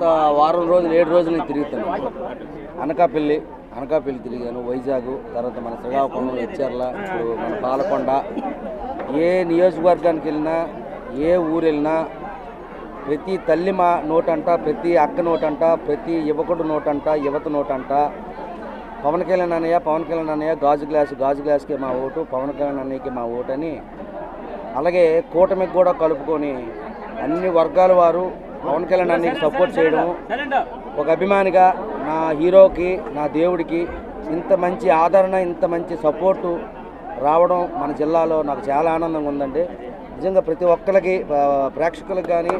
గత వారం రోజులు ఏడు రోజులు నేను తిరుగుతాను. అనకాపల్లి అనకాపల్లి తిరిగాను వైజాగ్ తర్వాత మన శ్రీకాకుళం హెచ్చర్ల మన పాలకొండ. ఏ నియోజకవర్గానికి వెళ్ళినా ఏ ఊరు వెళ్ళినా ప్రతి తల్లి మా నోటంట ప్రతి అక్క నోటంట ప్రతి యువకుడు నోటంట యువత నోటంట పవన్ కళ్యాణ్ అన్నయ్య పవన్ కళ్యాణ్ అన్నయ్య గాజు గ్లాసు గాజు గ్లాస్కి మా ఓటు పవన్ కళ్యాణ్ అన్నయ్యకి మా ఓటు అని అలాగే కూటమికి కూడా కలుపుకొని అన్ని వర్గాల వారు పవన్ కళ్యాణ్ అన్నయ్యకి సపోర్ట్ చేయడం ఒక అభిమానిగా నా హీరోకి నా దేవుడికి ఇంత మంచి ఆదరణ ఇంత మంచి సపోర్టు రావడం మన జిల్లాలో నాకు చాలా ఆనందంగా ఉందండి. నిజంగా ప్రతి ఒక్కరికి ప్రేక్షకులకు కానీ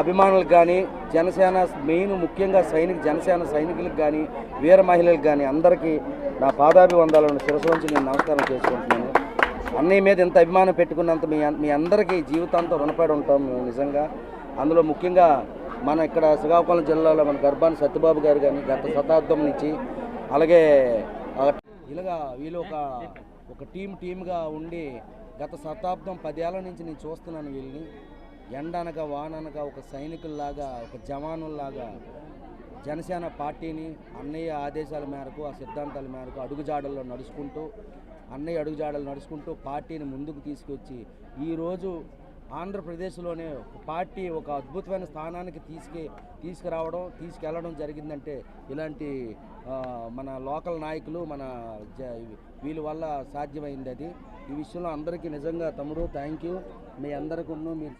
అభిమానులకు కానీ జనసేన మెయిన్ ముఖ్యంగా సైనిక జనసేన సైనికులకు కానీ వీర మహిళలకు కానీ అందరికీ నా పాదాభివందాలను శిరస్సు వంచి నేను నమస్కారం చేసుకుంటున్నాను. అన్నయ్య మీద ఎంత అభిమానం పెట్టుకున్నంత మీ మీ అందరికీ జీవితాంతం రుణపడి ఉంటాం మేము నిజంగా. అందులో ముఖ్యంగా మన ఇక్కడ శ్రీకాకుళం జిల్లాలో మన గర్భాని సత్యబాబు గారు కానీ గత శతాబ్దం నుంచి అలాగే ఇలాగా వీళ్ళు ఒక ఒక టీం టీమ్గా ఉండి గత శతాబ్దం పదేళ్ళ నుంచి నేను చూస్తున్నాను వీళ్ళని. ఎండనగా వాననగా ఒక సైనికుల్లాగా ఒక జవానుల్లాగా జనసేన పార్టీని అన్నయ్య ఆదేశాల మేరకు ఆ సిద్ధాంతాల మేరకు అడుగుజాడల్లో నడుచుకుంటూ అన్నయ్య అడుగుజాడలు నడుచుకుంటూ పార్టీని ముందుకు తీసుకొచ్చి ఈరోజు ఆంధ్రప్రదేశ్లోనే పార్టీ ఒక అద్భుతమైన స్థానానికి తీసుకు తీసుకురావడం తీసుకెళ్ళడం జరిగిందంటే ఇలాంటి మన లోకల్ నాయకులు మన జ వీళ్ళ వల్ల సాధ్యమైంది అది. ఈ విషయంలో అందరికీ నిజంగా తమ్ముడు థ్యాంక్ యూ మీ అందరికీ మీరు